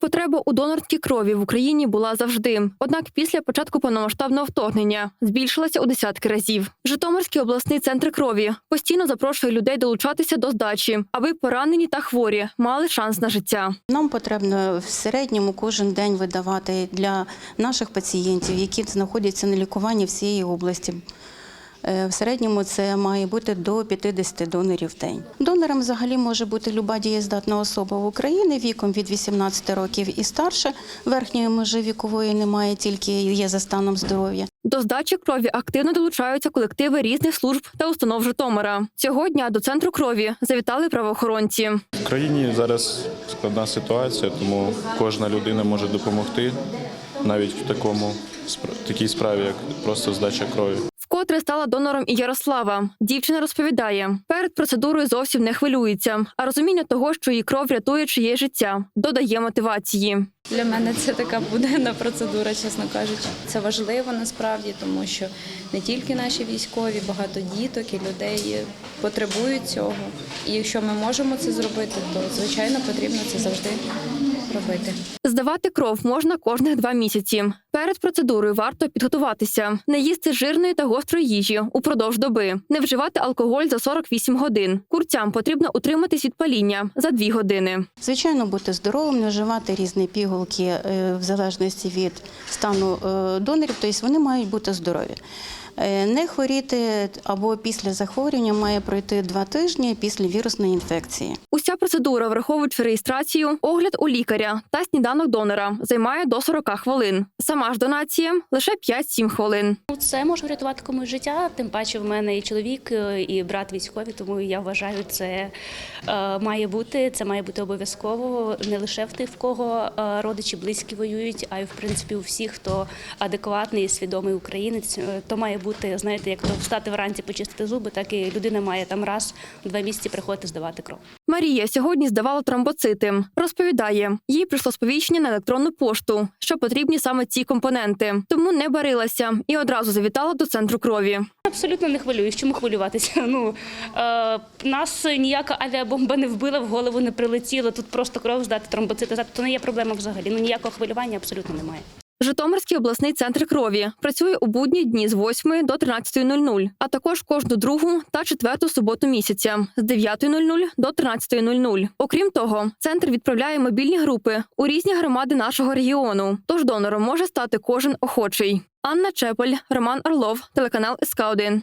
Потреба у донорській крові в Україні була завжди. Однак після початку повномасштабного вторгнення збільшилася у десятки разів. Житомирський обласний центр крові постійно запрошує людей долучатися до здачі, аби поранені та хворі мали шанс на життя. Нам потрібно в середньому кожен день видавати для наших пацієнтів, які знаходяться на лікуванні всієї області. Е, В середньому це має бути до 50 донорів в день. Донором взагалі може бути люба дієздатна особа в Україні віком від 18 років і старше. Верхньої межі вікової немає, тільки є за станом здоров'я. До здачі крові активно долучаються колективи різних служб та установ Житомира. Цього дня до центру крові завітали правоохоронці. В країні зараз складна ситуація, тому кожна людина може допомогти навіть в такому такій справі, як просто здача крові. Вкотре стала донором і Ярослава. Дівчина розповідає, перед процедурою зовсім не хвилюється, а розуміння того, що її кров рятує чиє життя, додає мотивації. Для мене це така буденна процедура, чесно кажучи. Це важливо насправді, тому що не тільки наші військові, багато діток і людей потребують цього. І якщо ми можемо це зробити, то звичайно потрібно це завжди робити. Здавати кров можна кожних два місяці. Перед процедурою варто підготуватися, не їсти жирної та гострої їжі упродовж доби, не вживати алкоголь за 48 годин. Курцям потрібно утриматись від паління за 2 години. Звичайно, бути здоровим, не вживати різні пігулки е, в залежності від стану е, донорів, тобто вони мають бути здорові. Е, Не хворіти або після захворювання має пройти два тижні після вірусної інфекції. Уся процедура, враховуючи реєстрацію, огляд у лікаря та сніданок донора, займає до 40 хвилин. Сама ж донація лише 5-7 хвилин. Ну, Це може врятувати комусь життя. Тим паче, в мене і чоловік, е, і брат військові, тому я вважаю, це е, має бути. Це має бути обов'язково не лише в тих, в кого е, родичі близькі воюють, а й в принципі у всіх, хто адекватний і свідомий українець. То має бути, знаєте, як то встати вранці, почистити зуби, так і людина має там раз два місяці приходити здавати кров. Марія сьогодні здавала тромбоцити. Розповідає, їй прийшло сповіщення на електронну пошту, що потрібні саме ці компоненти. Тому не барилася і одразу завітала до центру крові. Абсолютно не хвилююсь. Чому хвилюватися? Ну е, нас ніяка авіабомба не вбила, в голову не прилетіла. Тут просто кров здати, тромбоцити здати. То не є проблема взагалі. Ну ніякого хвилювання абсолютно немає. Житомирський обласний центр крові працює у будні дні з 8 до 13.00, а також кожну другу та четверту суботу місяця з 9.00 до 13.00. Окрім того, центр відправляє мобільні групи у різні громади нашого регіону. Тож донором може стати кожен охочий. Анна Чепель, Роман Орлов, телеканал СК 1